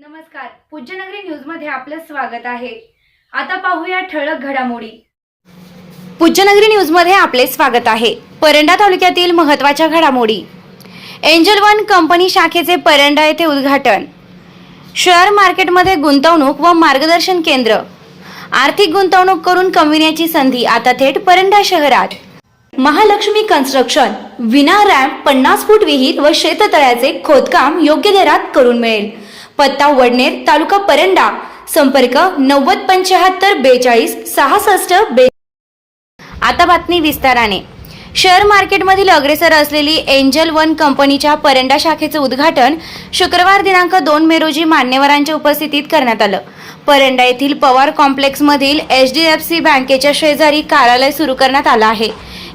नमस्कार. पूज्यनगरी न्यूजमध्ये आपलं स्वागत आहे. आता पाहूया ठळक घडामोडी. पूज्यनगरी न्यूजमध्ये आपले स्वागत आहे. परंडा तालुक्यातील महत्त्वाच्या घडामोडी. एंजल वन कंपनी शाखेचे परंडा येथे उद्घाटन. शेअर मार्केटमध्ये गुंतवणूक व मार्गदर्शन केंद्र. आर्थिक गुंतवणूक करून कमविण्याची संधी आता थेट परंडा शहरात. महालक्ष्मी कन्स्ट्रक्शन विना रॅम्प पन्नास फूट विहीर व शेततळ्याचे खोदकाम योग्य दरात करून मिळेल. पत्ता वडनेर तालुका परंडा. संपर्क नव्वद पंच्याहत्तर बेचाळीस सहासष्ट बे आता बातमी विस्ताराने. शेअर मार्केटमधील अग्रेसर असलेली एंजल वन कंपनीच्या परंडा शाखेचे उद्घाटन शुक्रवार दिनांक दोन मे रोजी मान्यवरांच्या उपस्थितीत करण्यात आलं. परंडा येथील पवार कॉम्प्लेक्समधील एच डी एफ सी बँकेच्या शेजारी कार्यालय सुरू करण्यात आलं आहे.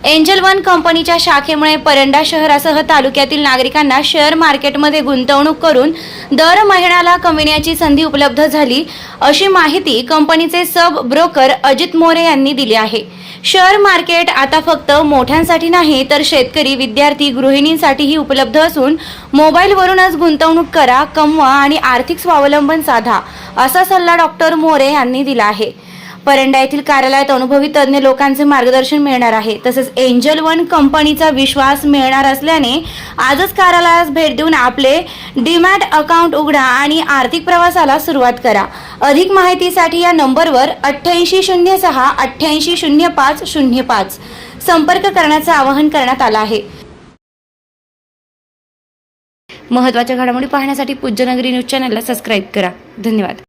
एंजल वन कंपनीच्या शाखेमुळे परंडा शहरासह तालुक्यातील नागरिकांना शेअर मार्केटमध्ये गुंतवणूक करून दर महिन्याला कमविण्याची संधी उपलब्ध झाली अशी माहिती कंपनीचे सब ब्रोकर अजित मोरे यांनी दिली आहे. शेअर मार्केट आता फक्त मोठ्यांसाठी नाही तर शेतकरी विद्यार्थी गृहिणींसाठीही उपलब्ध असून मोबाईलवरूनच गुंतवणूक करा कमवा आणि आर्थिक स्वावलंबन साधा असा सल्ला डॉक्टर मोरे यांनी दिला आहे. परंडा येथील कार्यालयात अनुभवी तज्ज्ञ लोकांचे मार्गदर्शन मिळणार आहे. तसेच एंजल वन कंपनीचा विश्वास मिळणार असल्याने आजच कार्यालयास भेट देऊन आपले डीमॅट अकाउंट उघडा आणि आर्थिक प्रवासाला सुरुवात करा. अधिक माहितीसाठी या नंबरवर अठ्ठ्याऐंशी शून्य सहा अठ्ठ्याऐंशी शून्य पाच शून्य पाच संपर्क करण्याचं आवाहन करण्यात आलं आहे. महत्त्वाच्या घडामोडी पाहण्यासाठी पूज्यनगरी न्यूज चॅनलला सबस्क्राईब करा. धन्यवाद.